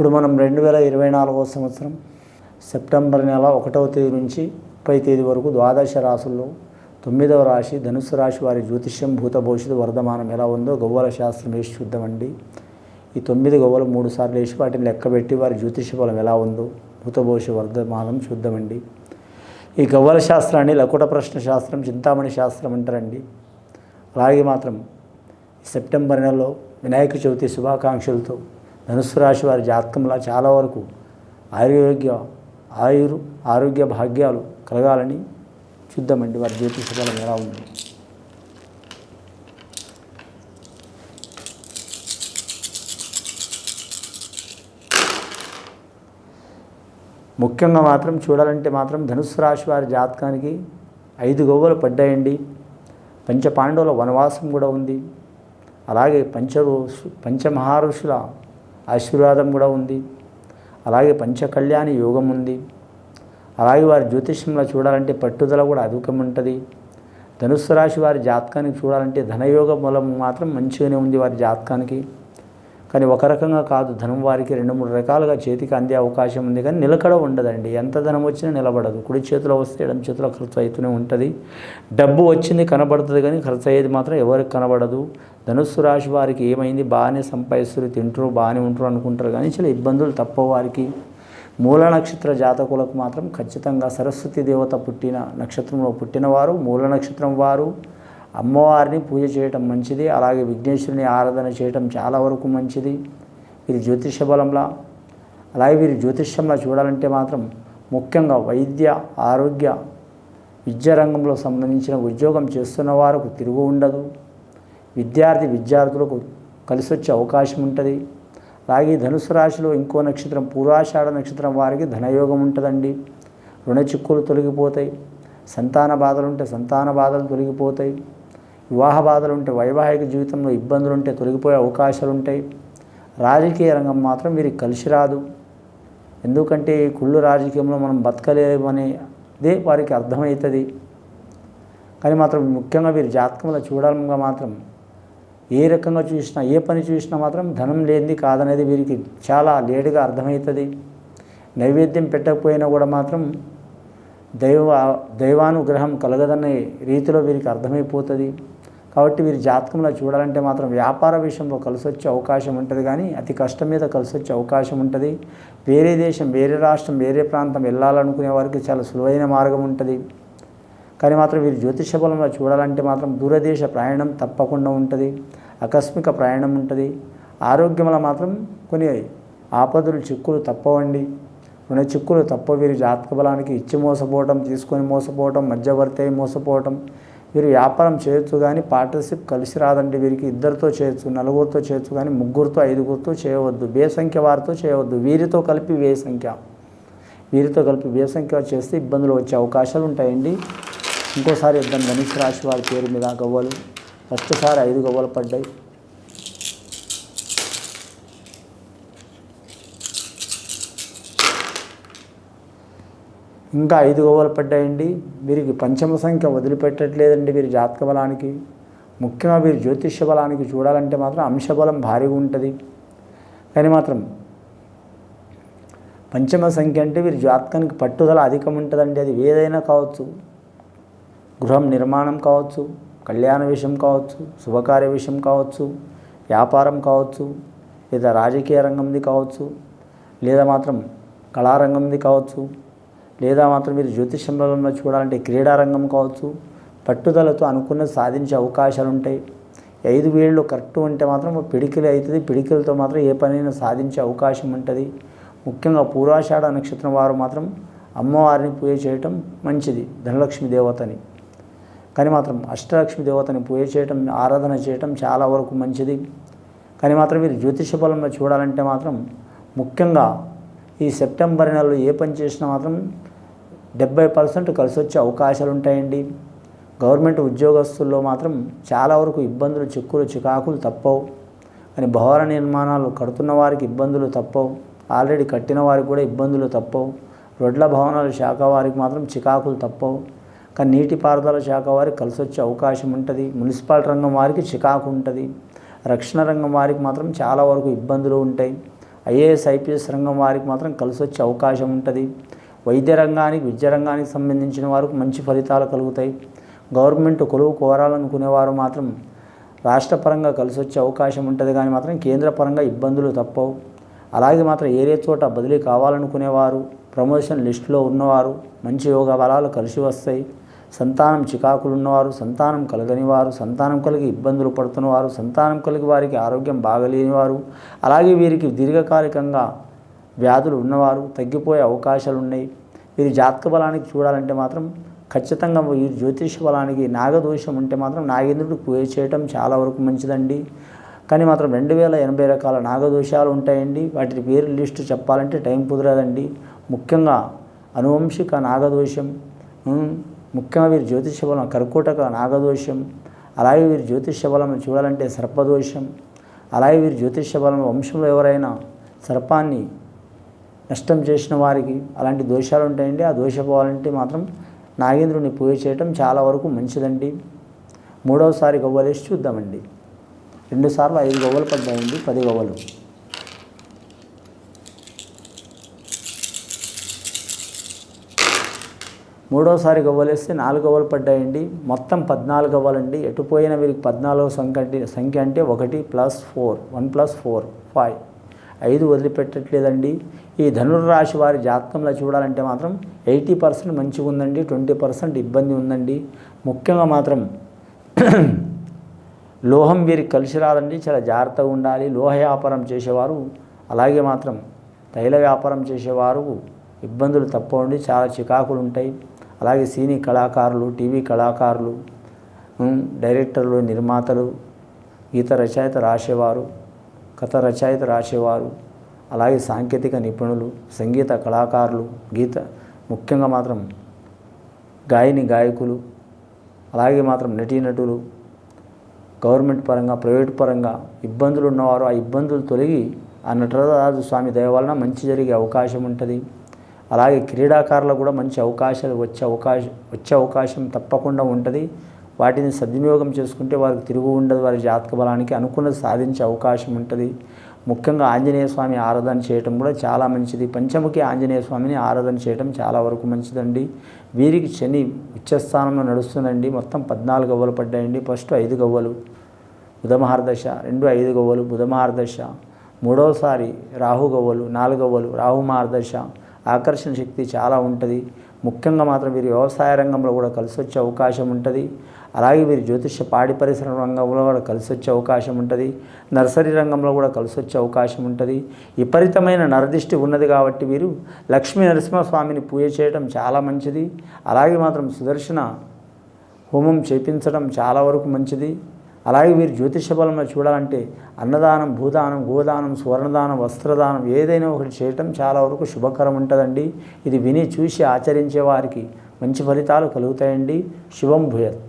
ఇప్పుడు మనం రెండు వేల ఇరవై నాలుగవ సంవత్సరం సెప్టెంబర్ నెల ఒకటవ తేదీ నుంచి ముప్పై తేదీ వరకు ద్వాదశ రాశుల్లో తొమ్మిదవ రాశి ధనుసు రాశి వారి జ్యోతిష్యం భూత భవిష్యత్తు వర్ధమానం ఎలా ఉందో గవ్వల శాస్త్రం వేసి చూద్దామండి. ఈ తొమ్మిది గవ్వలు మూడు సార్లు వేసి వాటిని లెక్కబెట్టి వారి జ్యోతిష్య బలం ఎలా ఉందో భూత భవిష్య వర్ధమానం చూద్దామండి. ఈ గవ్వల శాస్త్రాన్ని లకుట ప్రశ్న శాస్త్రం చింతామణి శాస్త్రం అంటారండి. అలాగే మాత్రం సెప్టెంబర్ నెలలో వినాయక చవితి శుభాకాంక్షలతో ధనుసు రాశి వారి జాతకంలో చాలా వరకు ఆరోగ్య ఆయురు ఆరోగ్య భాగ్యాలు కలగాలని చూద్దామండి వారి జ్యోతిష ఎలా ఉంది ముఖ్యంగా మాత్రం చూడాలంటే మాత్రం ధనుసు రాశి వారి జాతకానికి ఐదు గవ్వలు పడ్డాయండి. పంచపాండవుల వనవాసం కూడా ఉంది. అలాగే పంచ ఋషు- పంచమహారుషుల ఆశీర్వాదం కూడా ఉంది. అలాగే పంచకళ్యాణి యోగం ఉంది. అలాగే వారి జ్యోతిష్యంలో చూడాలంటే పట్టుదల కూడా అధికం ఉంటుంది. ధనుస్సు రాశి వారి జాతకానికి చూడాలంటే ధనయోగ బలం మాత్రం మంచిగానే ఉంది వారి జాతకానికి. కానీ ఒక రకంగా కాదు. ధనం వారికి రెండు మూడు రకాలుగా చేతికి అందే అవకాశం ఉంది కానీ నిలకడ ఉండదండి. ఎంత ధనం వచ్చినా నిలబడదు. కుడి చేతిలో వస్తే ఎడం చేతిలో ఖర్చు అవుతూనే ఉంటుంది. డబ్బు వచ్చింది కనబడుతుంది కానీ ఖర్చు అయ్యేది మాత్రం ఎవరికి కనబడదు. ధనుస్సు రాశి వారికి ఏమైంది? బాగానే సంపాదిస్తారు తింటారు బాగానే ఉంటారు అనుకుంటారు కానీ చాలా ఇబ్బందులు తప్పవు వారికి. మూల నక్షత్ర జాతకులకు మాత్రం ఖచ్చితంగా సరస్వతి దేవత పుట్టిన నక్షత్రంలో పుట్టినవారు మూల నక్షత్రం వారు. అమ్మవారిని పూజ చేయటం మంచిది అలాగే విఘ్నేశ్వరుని ఆరాధన చేయటం చాలా వరకు మంచిది. వీరి జ్యోతిష బలంలా అలాగే వీరి జ్యోతిష్యంలో చూడాలంటే మాత్రం ముఖ్యంగా వైద్య ఆరోగ్య విద్యా రంగంలో సంబంధించిన ఉద్యోగం చేస్తున్న వారికి తిరుగు ఉండదు. విద్యార్థి విద్యార్థులకు కలిసి వచ్చే అవకాశం ఉంటుంది. అలాగే ధనుసు రాశిలో ఇంకో నక్షత్రం పూర్వాషాఢ నక్షత్రం వారికి ధనయోగం ఉంటుందండి. రుణ చిక్కులు తొలగిపోతాయి. సంతాన బాధలు ఉంటే సంతాన బాధలు తొలగిపోతాయి. వివాహ బాధలు ఉంటే వైవాహిక జీవితంలో ఇబ్బందులు ఉంటే తొలగిపోయే అవకాశాలు ఉంటాయి రాజకీయ రంగం మాత్రం వీరికి కలిసి రాదు. ఎందుకంటే ఈ కుళ్ళు రాజకీయంలో మనం బతకలేమనేదే వారికి అర్థమవుతుంది కానీ మాత్రం ముఖ్యంగా వీరి జాతకంలో చూడాలంగా మాత్రం ఏ రకంగా చూసినా ఏ పని చూసినా మాత్రం ధనం లేనిది కాదనేది వీరికి చాలా లేటుగా అర్థమవుతుంది నైవేద్యం పెట్టకపోయినా కూడా మాత్రం దైవ దైవానుగ్రహం కలగదనే రీతిలో వీరికి అర్థమైపోతుంది. కాబట్టి వీరి జాతకంలో చూడాలంటే మాత్రం వ్యాపార విషయంలో కలిసి వచ్చే అవకాశం ఉంటుంది కానీ అతి కష్టం మీద కలిసి వచ్చే అవకాశం ఉంటుంది. వేరే దేశం వేరే రాష్ట్రం వేరే ప్రాంతం వెళ్ళాలనుకునే వారికి చాలా సులువైన మార్గం ఉంటుంది. కానీ మాత్రం వీరి జ్యోతిష బలంలో చూడాలంటే మాత్రం దూరదేశ ప్రయాణం తప్పకుండా ఉంటుంది. ఆకస్మిక ప్రయాణం ఉంటుంది. ఆరోగ్యంలో మాత్రం కొన్ని ఆపదలు చిక్కులు తప్పవండి. రుణ చిక్కులు తప్ప వీరి జాతక బలానికి ఇచ్చి మోసపోవటం తీసుకొని మోసపోవటం మధ్యవర్తి అయి మోసపోవటం. వీరు వ్యాపారం చేయొచ్చు కానీ పార్ట్నర్షిప్ కలిసి రాదండి. వీరికి ఇద్దరితో చేయొచ్చు నలుగురితో చేయొచ్చు కానీ ముగ్గురితో ఐదుగురితో చేయవద్దు. వే సంఖ్య వారితో చేయవద్దు. వీరితో కలిపి వే సంఖ్య. వీరితో కలిపి వే సంఖ్య చేస్తే ఇబ్బందులు వచ్చే అవకాశాలు ఉంటాయండి. ఇంకోసారి ఇద్దరు ధనుసు రాశి వారి పేరు మీద గవ్వలు. ఫస్ట్సారి ఐదు గవ్వలు పడ్డాయి. ఇంకా ఐదు గోవలు పడ్డాయండి. వీరికి పంచమ సంఖ్య వదిలిపెట్టట్లేదండి వీరి జాతక బలానికి. ముఖ్యంగా వీరి జ్యోతిష్య బలానికి చూడాలంటే మాత్రం అంశబలం భారీగా ఉంటుంది. కానీ మాత్రం పంచమ సంఖ్య అంటే వీరి జాతకానికి పట్టుదల అధికం ఉంటుందండి. అది ఏదైనా కావచ్చు గృహం నిర్మాణం కావచ్చు కళ్యాణ విషయం కావచ్చు శుభకార్య విషయం కావచ్చు వ్యాపారం కావచ్చు లేదా రాజకీయ రంగంది కావచ్చు లేదా మాత్రం కళారంగంది కావచ్చు లేదా మాత్రం మీరు జ్యోతిష్యంలో చూడాలంటే క్రీడారంగం కావచ్చు పట్టుదలతో అనుకున్నది సాధించే అవకాశాలు ఉంటాయి ఐదు వేళ్ళు కరెక్ట్ ఉంటే మాత్రం పిడికిలు అవుతుంది పిడికిలతో మాత్రం ఏ పనైనా సాధించే అవకాశం ఉంటుంది ముఖ్యంగా పూర్వాషాఢ నక్షత్రం వారు మాత్రం అమ్మవారిని పూజ చేయటం మంచిది ధనలక్ష్మి దేవతని. కానీ మాత్రం అష్టలక్ష్మి దేవతని పూజ చేయటం ఆరాధన చేయటం చాలా వరకు మంచిది. కానీ మాత్రం మీరు జ్యోతిష బలంలో చూడాలంటే మాత్రం ముఖ్యంగా ఈ సెప్టెంబర్ నెలలో ఏ పని చేసినా మాత్రం డెబ్బై పర్సెంట్ కలిసి వచ్చే అవకాశాలు ఉంటాయండి గవర్నమెంట్ ఉద్యోగస్తుల్లో మాత్రం చాలా వరకు ఇబ్బందులు చిక్కులు చికాకులు తప్పవు. కానీ భవన నిర్మాణాలు కడుతున్న వారికి ఇబ్బందులు తప్పవు. ఆల్రెడీ కట్టిన వారికి కూడా ఇబ్బందులు తప్పవు. రొడ్ల భవనాల శాఖ వారికి మాత్రం చికాకులు తప్పవు. కానీ నీటిపారుదల శాఖ వారికి కలిసి వచ్చే అవకాశం ఉంటుంది. మున్సిపల్ రంగం వారికి చికాకు ఉంటుంది. రక్షణ రంగం వారికి మాత్రం చాలా వరకు ఇబ్బందులు ఉంటాయి. ఐఏఎస్ ఐపీఎస్ రంగం వారికి మాత్రం కలిసి వచ్చే అవకాశం ఉంటుంది. వైద్య రంగానికి విద్య రంగానికి సంబంధించిన వారికి మంచి ఫలితాలు కలుగుతాయి. గవర్నమెంట్ కొలువు కోరాలనుకునేవారు మాత్రం రాష్ట్రపరంగా కలిసి వచ్చే అవకాశం ఉంటుంది కానీ మాత్రం కేంద్ర పరంగా ఇబ్బందులు తప్పవు. అలాగే మాత్రం ఏరే చోట బదిలీ కావాలనుకునేవారు ప్రమోషన్ లిస్టులో ఉన్నవారు మంచి యోగ బలాలు కలిసి వస్తాయి. సంతానం చికాకులు ఉన్నవారు సంతానం కలగని వారు సంతానం కలిగి ఇబ్బందులు పడుతున్నవారు సంతానం కలిగి వారికి ఆరోగ్యం బాగలేని వారు అలాగే వీరికి దీర్ఘకాలికంగా వ్యాధులు ఉన్నవారు తగ్గిపోయే అవకాశాలు ఉన్నాయి వీరి జాతక బలానికి చూడాలంటే మాత్రం ఖచ్చితంగా ఈ జ్యోతిష బలానికి నాగదోషం ఉంటే మాత్రం నాగేంద్రుడు పూజ చేయటం చాలా వరకు మంచిదండి. కానీ మాత్రం రెండు వేల ఎనభై రకాల నాగదోషాలు ఉంటాయండి. వాటి పేరు లిస్టు చెప్పాలంటే టైం కుదరదండి. ముఖ్యంగా అనువంశిక నాగదోషం ముఖ్యంగా వీరి జ్యోతిష బలం కర్కోటక నాగదోషం అలాగే వీరి జ్యోతిష బలం చూడాలంటే సర్పదోషం అలాగే వీరి జ్యోతిష బలం వంశంలో ఎవరైనా సర్పాన్ని నష్టం చేసిన వారికి అలాంటి దోషాలు ఉంటాయండి. ఆ దోష పోవాలంటే మాత్రం నాగేంద్రుని పూజ చేయటం చాలా వరకు మంచిదండి. మూడవసారి గవ్వలేసి చూద్దామండి. రెండుసార్లు ఐదు గవ్వలు పడ్డాయండి. పది గవ్వలు. మూడోసారి గవ్వలేస్తే నాలుగు గవ్వలు పడ్డాయండి. మొత్తం పద్నాలుగు గవ్వలండి. ఎటు పోయిన వీరికి పద్నాలుగు సంఖ్య అంటే సంఖ్య అంటే ఒకటి plus four. One plus four. Five. ఐదు వదిలిపెట్టట్లేదండి. ఈ ధనుర్రాశి వారి జాతకంలో చూడాలంటే మాత్రం ఎయిటీ పర్సెంట్ మంచిగా ఉందండి ట్వంటీ పర్సెంట్ ఇబ్బంది ఉందండి. ముఖ్యంగా మాత్రం లోహం వీరికి కలిసి రాదండి చాలా జాగ్రత్తగా ఉండాలి. లోహ వ్యాపారం చేసేవారు అలాగే మాత్రం తైల వ్యాపారం చేసేవారు ఇబ్బందులు తప్పవండి చాలా చికాకులు ఉంటాయి. అలాగే సినీ కళాకారులు టీవీ కళాకారులు డైరెక్టర్లు నిర్మాతలు గీత రచయిత రాసేవారు కథ రచయిత రాసేవారు. అలాగే సాంకేతిక నిపుణులు సంగీత కళాకారులు గీత ముఖ్యంగా మాత్రం గాయని గాయకులు అలాగే మాత్రం నటీనటులు గవర్నమెంట్ పరంగా ప్రైవేట్ పరంగా ఇబ్బందులు ఉన్నవారు ఆ ఇబ్బందులు తొలగి ఆ నటరాజు స్వామి దయ వలన మంచి జరిగే అవకాశం ఉంటుంది. అలాగే క్రీడాకారులకు కూడా మంచి అవకాశాలు వచ్చే అవకాశం వచ్చే అవకాశం తప్పకుండా ఉంటుంది. వాటిని సద్వినియోగం చేసుకుంటే వారికి తిరుగు ఉండదు వారి జాతక బలానికి అనుకున్నది సాధించే అవకాశం ఉంటుంది. ముఖ్యంగా ఆంజనేయ స్వామి ఆరాధన చేయటం కూడా చాలా మంచిది. పంచముఖి ఆంజనేయ స్వామిని ఆరాధన చేయటం చాలా వరకు మంచిదండి. వీరికి శని ఉచ్చస్థానంలో నడుస్తుందండి. మొత్తం పద్నాలుగు గవ్వలు పడ్డాయండి. ఫస్ట్ ఐదు గవ్వలు బుధమహారదశ రెండు ఐదు గవ్వలు బుధమహారదశ మూడవసారి రాహు గవ్వలు నాలుగవ్వలు రాహు మహారదశ. ఆకర్షణ శక్తి చాలా ఉంటుంది. ముఖ్యంగా మాత్రం వీరి వ్యవసాయ రంగంలో కూడా కలిసి వచ్చే అవకాశం ఉంటుంది. అలాగే వీరి జ్యోతిష పాడి పరిశ్రమ రంగంలో కూడా కలిసి వచ్చే అవకాశం ఉంటుంది. నర్సరీ రంగంలో కూడా కలిసి వచ్చే అవకాశం ఉంటుంది. విపరీతమైన నరదిష్టి ఉన్నది కాబట్టి వీరు లక్ష్మీ నరసింహస్వామిని పూజ చేయడం చాలా మంచిది. అలాగే మాత్రం సుదర్శన హోమం చేపించడం చాలా వరకు మంచిది. అలాగే వీరు జ్యోతిష బలంలో చూడాలంటే అన్నదానం భూదానం గోదానం సువర్ణదానం వస్త్రదానం ఏదైనా ఒకటి చేయటం చాలా వరకు శుభకరం ఉంటుందండి. ఇది విని చూసి ఆచరించే వారికి మంచి ఫలితాలు కలుగుతాయండి. శుభం భూయత్.